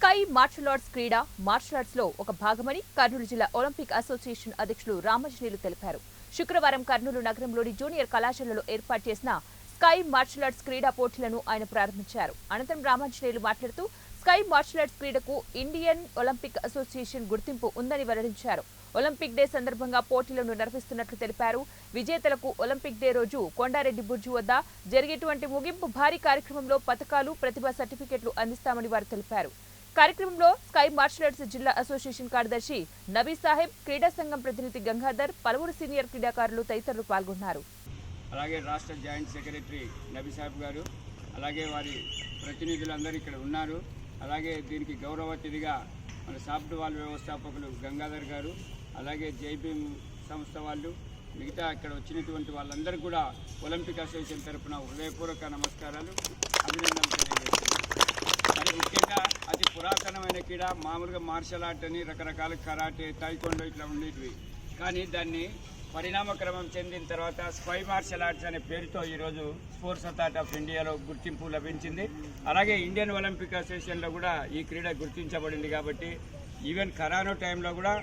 Sky martial arts క్రీడ martial ఆర్ట్స్లో ఒక భాగమని కర్నూలు జిల్లా ఒలింపిక్ అసోసియేషన్ అధ్యక్షులు రామజనీలు తెలిపారు. శుక్రవారం కర్నూలు నగరంలోని జూనియర్ కళాశాలలో ఏర్పాటు చేసిన స్కై మార్షల్ ఆర్ట్స్ క్రీడా పోటీలను ఆయన ప్రారంభించారు. అనంతరం రామాంజనేయులు మాట్లాడుతూ స్కై మార్షల్ ఆర్ట్స్ క్రీడకు ఇండియన్ ఒలింపిక్ అసోసియేషన్ గుర్తింపు ఉందని వెల్లడించారు. ఒలింపిక్ డే సందర్భంగా పోటీలను నిర్వహిస్తున్నట్లు తెలిపారు. విజేతలకు ఒలింపిక్ డే రోజు కొండారెడ్డి బుర్జు వద్ద జరిగేటువంటి ముగింపు భారీ కార్యక్రమంలో పథకాలు ప్రతిభా సర్టిఫికెట్లు అందిస్తామని వారు తెలిపారు. కార్యక్రమంలో స్కై మార్షల్ ఆర్ట్స్ జిల్లా అసోసియేషన్ కార్యదర్శి నబీ సాహెబ్ క్రీడా సంఘం ప్రతినిధి గంగాధర్ పలువురు సీనియర్ క్రీడాకారులు తదితరులు పాల్గొన్నారు. అలాగే రాష్ట్ర జాయింట్ సెక్రటరీ నబీ సాహెబ్ గారు అలాగే వారి ప్రతినిధులందరూ ఇక్కడ ఉన్నారు. అలాగే దీనికి గౌరవ అతిథిగా మన సాఫ్ట్వేర్ వ్యవస్థాపకులు గంగాధర్ గారు అలాగే జైబీమ్ సంస్థ వాళ్ళు మిగతా ఇక్కడ వచ్చినటువంటి వాళ్ళందరూ కూడా ఒలింపిక్ అసోసియేషన్ తరపున హృదయపూర్వక నమస్కారాలు అభినందనలు తెలియజేస్తున్నాను పురాతనమైన క్రీడ మామూలుగా మార్షల్ ఆర్ట్ అని రకరకాల కరాటే తైకొండో ఇట్లా ఉండేటివి. కానీ దాన్ని పరిణామక్రమం చెందిన తర్వాత స్పై మార్షల్ ఆర్ట్స్ అనే పేరుతో ఈరోజు స్పోర్ట్స్ అథారిటీ ఆఫ్ ఇండియాలో గుర్తింపు లభించింది. అలాగే ఇండియన్ ఒలింపిక్ అసోసియేషన్లో కూడా ఈ క్రీడ గుర్తించబడింది కాబట్టి ఈవెన్ కరోనా టైంలో కూడా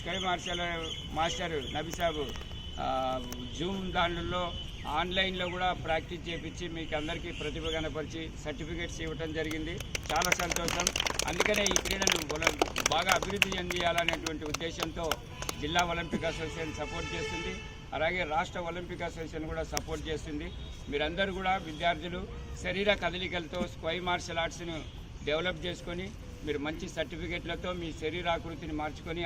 sky martial master Nabisab zoom దాంట్లో ఆన్లైన్లో కూడా ప్రాక్టీస్ చేపించి మీకు అందరికీ ప్రతిభ కనపరిచి సర్టిఫికేట్స్ ఇవ్వటం జరిగింది. చాలా సంతోషం. అందుకనే ఈ క్రీడను బాగా అభివృద్ధి చెందియాలనేటువంటి ఉద్దేశంతో జిల్లా ఒలింపిక్ అసోసియేషన్ సపోర్ట్ చేస్తుంది. అలాగే రాష్ట్ర ఒలింపిక్ అసోసియేషన్ కూడా సపోర్ట్ చేస్తుంది. మీరందరూ కూడా విద్యార్థులు శరీర కదలికలతో స్క్వై మార్షల్ ఆర్ట్స్ను డెవలప్ చేసుకొని మీరు మంచి సర్టిఫికేట్లతో మీ శరీరాకృతిని మార్చుకొని